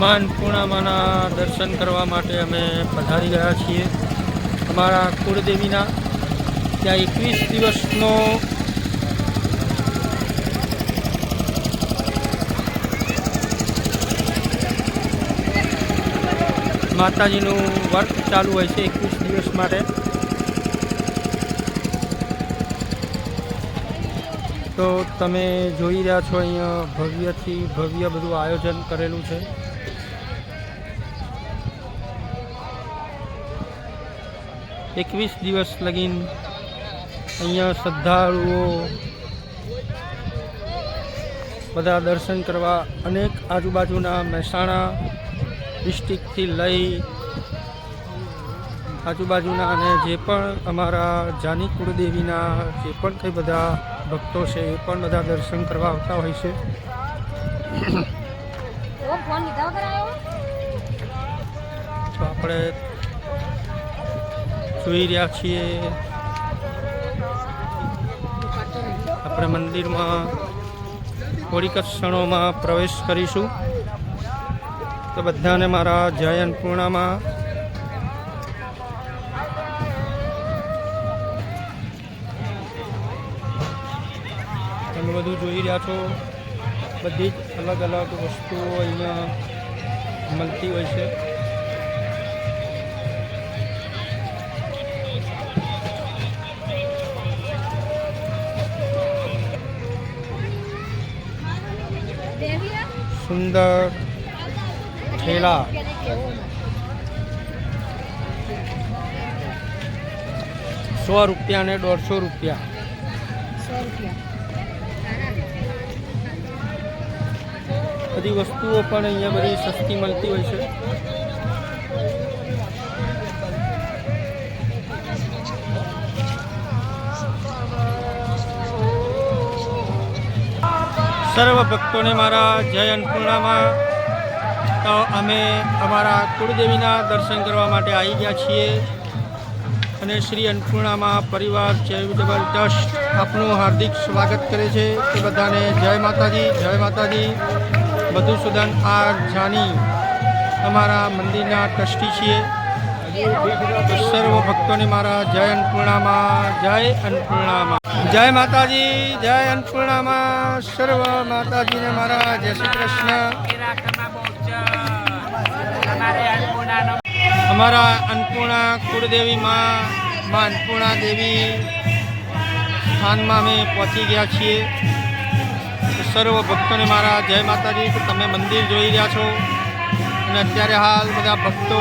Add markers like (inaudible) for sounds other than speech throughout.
માન પૂર્ણામાના દર્શન કરવા માટે અમે પધારી ગયા છીએ. અમારા કુળદેવીના ત્યાં એકવીસ દિવસનો માતાજીનું વર્ક ચાલુ હોય છે એકવીસ દિવસ માટે. તો તમે જોઈ રહ્યા છો અહીંયા ભવ્યથી ભવ્ય બધું આયોજન કરેલું છે. એકવીસ દિવસ લગીન અહીંયા શ્રદ્ધાળુઓ બધા દર્શન કરવા અનેક આજુબાજુના મહેસાણા ડિસ્ટ્રિક્ટથી લઈ આજુબાજુના અને જે પણ અમારા જાની કુળદેવીના જે પણ કંઈ બધા ભક્તો છે એ પણ બધા દર્શન કરવા આવતા હોય છે. (coughs) તો આપણે જોઈ રહ્યા છીએ. આપણે મંદિરમાં થોડીક ક્ષણોમાં પ્રવેશ કરીશું. તો બધાને મારા જય અન્નપૂર્ણામાં તમે બધું જોઈ રહ્યા છો. બધી જ અલગ અલગ વસ્તુઓ અહીંયા મળતી હોય છે. સુંદર થેલા સો રૂપિયા ને દોઢસો રૂપિયા. બધી વસ્તુઓ પણ અહીંયા બધી સસ્તી મળતી હોય છે. સર્વ ભક્તોને મારા જય અન્નપૂર્ણામાં. તો અમે અમારા કુળદેવીના દર્શન કરવા માટે આવી ગયા છીએ. અને શ્રી અન્નપૂર્ણામાં પરિવાર ચેરિટેબલ ટ્રસ્ટ આપનું હાર્દિક સ્વાગત કરે છે. એ બધાને જય માતાજી જય માતાજી. મધુસૂદન આર જાની. અમારા મંદિરના ટ્રસ્ટી છીએ. સર્વ ભક્તોને મારા જય અન્નપૂર્ણામાં જય અન્નપૂર્ણામાં. જય માતાજી, જય અન્નપૂર્ણામાં, સર્વ માતાજીને મારા, જય શ્રી કૃષ્ણ. અમારા અન્નપૂર્ણા કુળદેવીમાં માં અન્નપૂર્ણા દેવી સ્થાનમાં અમે પહોંચી ગયા છીએ. સર્વ ભક્તોને મારા, જય માતાજી તમે મંદિર જોઈ રહ્યા છો. અને અત્યારે હાલ બધા ભક્તો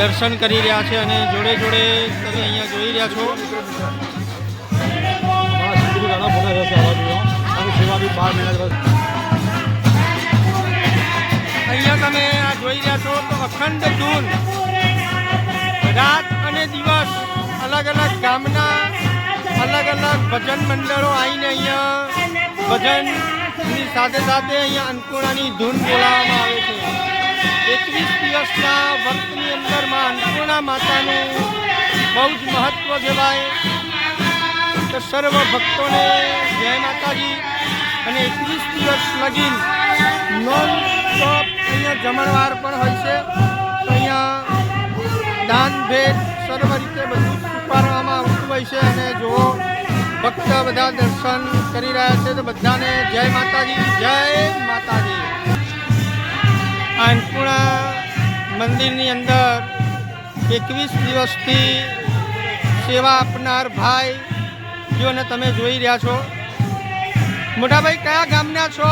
દર્શન કરી રહ્યા છે અને જોડે જોડે તમે અહીંયા જોઈ રહ્યા છો. અહીંયા તમે આ જોઈ રહ્યા છો તો અખંડ ધૂન રાત અને દિવસ અલગ અલગ ગામના અલગ અલગ ભજન મંડળો આવીને અહીંયા ભજનની સાથે સાથે અહીંયા અન્નપૂર્ણાની ધૂન બોલાવવામાં આવે છે. એકવીસ દિવસના વર્તની અંદરમાં અન્નપૂર્ણા માતાનું બહુ જ મહત્વ કહેવાય તો સર્વ ભક્તોને જય માતાજી અને એકવીસ દિવસ લગીન નોન સ્ટોપ અહીંયા જમણવાર પણ હોય છે. અહીંયા દાન ભેટ સર્વ રીતે બધું જ સ્વીકારવામાં આવતું હોય છે અને જો ભક્ત બધા દર્શન કરી રહ્યા છે તો બધાને જય માતાજી જય માતાજી. અન્નપૂર્ણા મંદિરની અંદર એકવીસ દિવસથી સેવા આપનાર ભાઈ જોને તમે જોઈ રહ્યા છો. મોટાભાઈ કયા ગામના છો?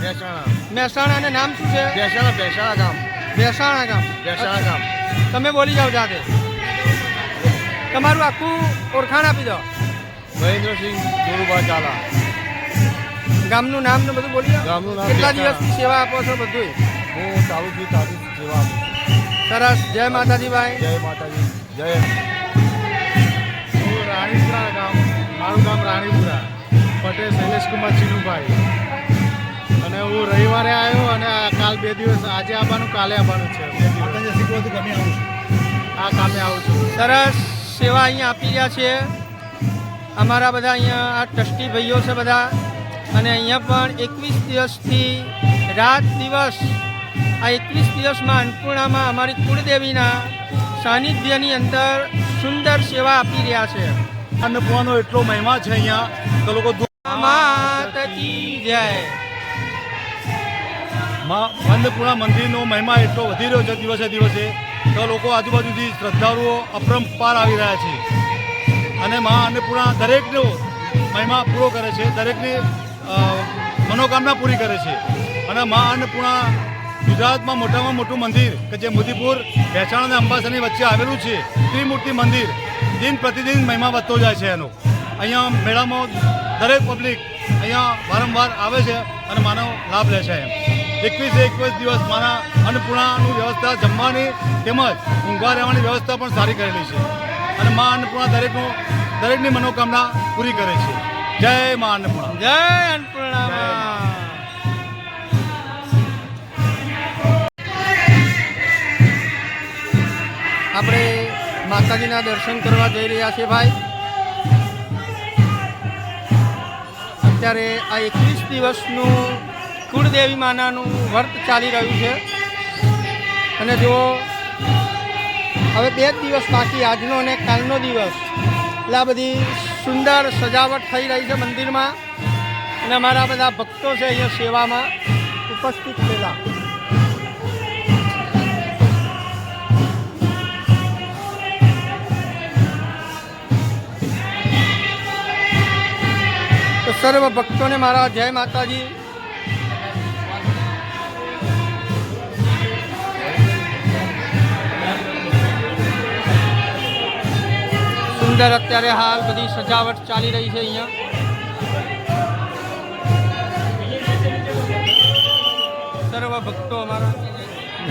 મહેસાણા મહેસાણાનું નામ શું છે? બેસાણા બેસાણા ગામ. મહેસાણા ગામ. બેસાણા ગામ. તમે બોલી જાઓ જાતે. તમારું આખું ઓળખાણ આપી દો. મહેન્દ્રસિંહ ગુરુબા ચાલા ગામનું નામ ને બધું બોલી જાઓ. ગામનું નામ કેટલા. દિવસથી સેવા આપો છો બધું હું તાલુકી તાલુક જેવા સરસ. જય માતાજી ભાઈ જય માતાજી. જય હું રાણીપુરા ગામ મારું ગામ રાણીપુરા પટેલ શૈલેષકુમાર ચીનુભાઈ. અને હું રવિવારે આવ્યો અને આ કાલ બે દિવસ આજે આવવાનું કાલે આવવાનું છે. બે દિવસ. આ કામે આવું છું. સરસ. સેવા અહીંયા આપી રહ્યા છે. અમારા બધા અહીંયા આ ટ્રસ્ટી ભાઈઓ છે બધા. અને અહીંયા પણ એકવીસ દિવસથી રાત દિવસ આ એકવીસ દિવસમાં અન્નપૂર્ણામાં અમારી કુળદેવીના સાનિધ્યની અંદર સુંદર સેવા આપી રહ્યા છે. અન્નપૂર્ણાનો એટલો મહિમા છે અહીંયા તો લોકો જય. માં અન્નપૂર્ણા મંદિરનો મહિમા એટલો વધી રહ્યો છે દિવસે દિવસે તો લોકો આજુબાજુથી શ્રદ્ધાળુઓ અપરંપાર આવી રહ્યા છે. અને મા અન્નપૂર્ણા દરેકનો મહિમા પૂરો કરે છે દરેકની મનોકામના પૂરી કરે છે. અને મા અન્નપૂર્ણા ગુજરાતમાં મોટામાં મોટું મંદિર કે જે મોદીપુર, ભેસાણ અને અંબાસાની વચ્ચે આવેલું છે, ત્રિમૂર્તિ મંદિર. દિન પ્રતિદિન મહિમા વધતો જાય છે એનો. અહીંયા મેળામાં દરેક પબ્લિક અહીંયા વારંવાર આવે છે અને માનો લાભ લે છે એમ. એકવીસે એકવીસ દિવસ માના અન્નપૂર્ણાની વ્યવસ્થા જમવાની તેમજ ઊંઘવા રહેવાની વ્યવસ્થા પણ સારી કરેલી છે. અને મા અન્નપૂર્ણા દરેકનું દરેકની મનોકામના પૂરી કરે છે. જય મા અન્નપૂર્ણા. જય અન્નપૂર્ણામાં માતાજીના દર્શન કરવા જઈ રહ્યા છે ભાઈ. અત્યારે આ એકવીસ દિવસનું કુળદેવી માનાનું વ્રત ચાલી રહ્યું છે. અને જો હવે બે જ દિવસ બાકી, આજનો અને કાલનો દિવસ. એટલે આ બધી સુંદર સજાવટ થઈ રહી છે મંદિરમાં. અને અમારા બધા ભક્તો છે અહીંયા સેવામાં ઉપસ્થિત થયેલા. સર્વ ભક્તોને મારા જય માતાજી. સુંદર અત્યારે હાલ બધી સજાવટ ચાલી રહી છે અહીંયા. સર્વ ભક્તો અમારા.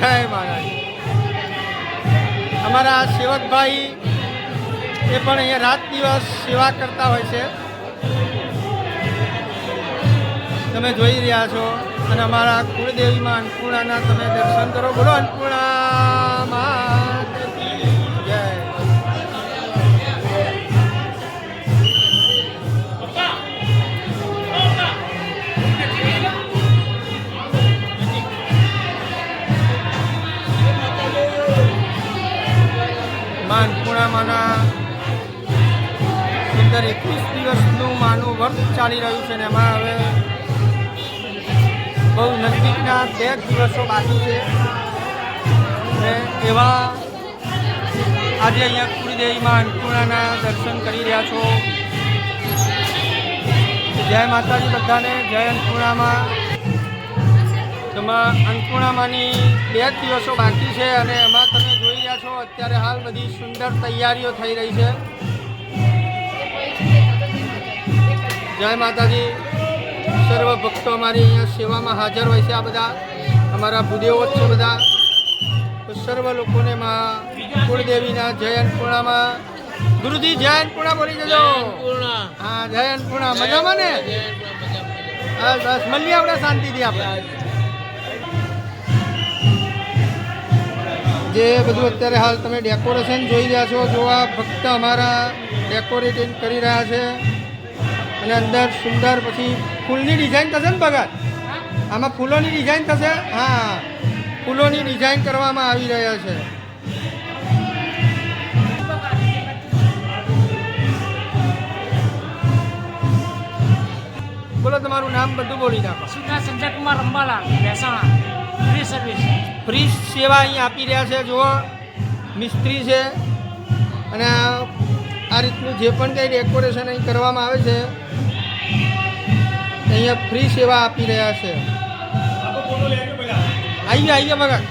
જય માતાજી. અમારા સેવકભાઈ એ પણ અહીંયા રાત દિવસ સેવા કરતા હોય છે. તમે જોઈ રહ્યા છો અને અમારા કુળદેવીમાં અન્નપૂર્ણાના તમે દર્શન કરો. બોલો અન્નપૂર્ણામાં કી જય માં અન્નપૂર્ણામાંના સુંદર એકવીસ દિવસનું માનું વર્ત ચાલી રહ્યું છે ને એમાં હવે બહુ નજીકના બે દિવસો બાકી છે. ને એવા આજે અહીંયા કુળદેવીમાં અન્નપૂર્ણાના દર્શન કરી રહ્યા છો. જય માતાજી બધાને, જય અન્નપૂર્ણામાં. એમાં અન્નપૂર્ણામાંની બે જ દિવસો બાકી છે અને એમાં તમે જોઈ રહ્યા છો, અત્યારે હાલ બધી સુંદર તૈયારીઓ થઈ રહી છે. જય માતાજી. સર્વ ભક્તો અમારી અહીંયા સેવામાં હાજર હોય છે આ બધા. અમારા ભૂદેવો જ છે બધા. તો સર્વ લોકોને મા કુળદેવીના જય અન્નપૂર્ણામાં ગુરુજી જય અન્નપૂર્ણા બોલી જજો. હા જય અન્નપૂર્ણા મજામાં ને? બસ બસ. મળીએ આપણે શાંતિથી આપણે. જે બધું અત્યારે હાલ તમે ડેકોરેશન જોઈ રહ્યા છો જો આ ભક્ત અમારા ડેકોરેટિંગ કરી રહ્યા છે. અને અંદર સુંદર પછી ફૂલની ડિઝાઇન થશે ને ભગત? આમાં ફૂલોની ડિઝાઇન થશે? હા. ફૂલોની ડિઝાઇન કરવામાં આવી રહ્યા છે. બોલો તમારું નામ બધું બોલી નાખો. Sudha Sanjay Kumar Ambala Mehsana. Free service free સેવા અહીં આપી રહ્યા છે. જુઓ મિસ્ત્રી છે. અને આ આ રીતનું જે પણ કંઈ ડેકોરેશન અહીં કરવામાં આવે છે અહીંયા ફ્રી સેવા આપી રહ્યા છે. આવીએ આવીએ બગા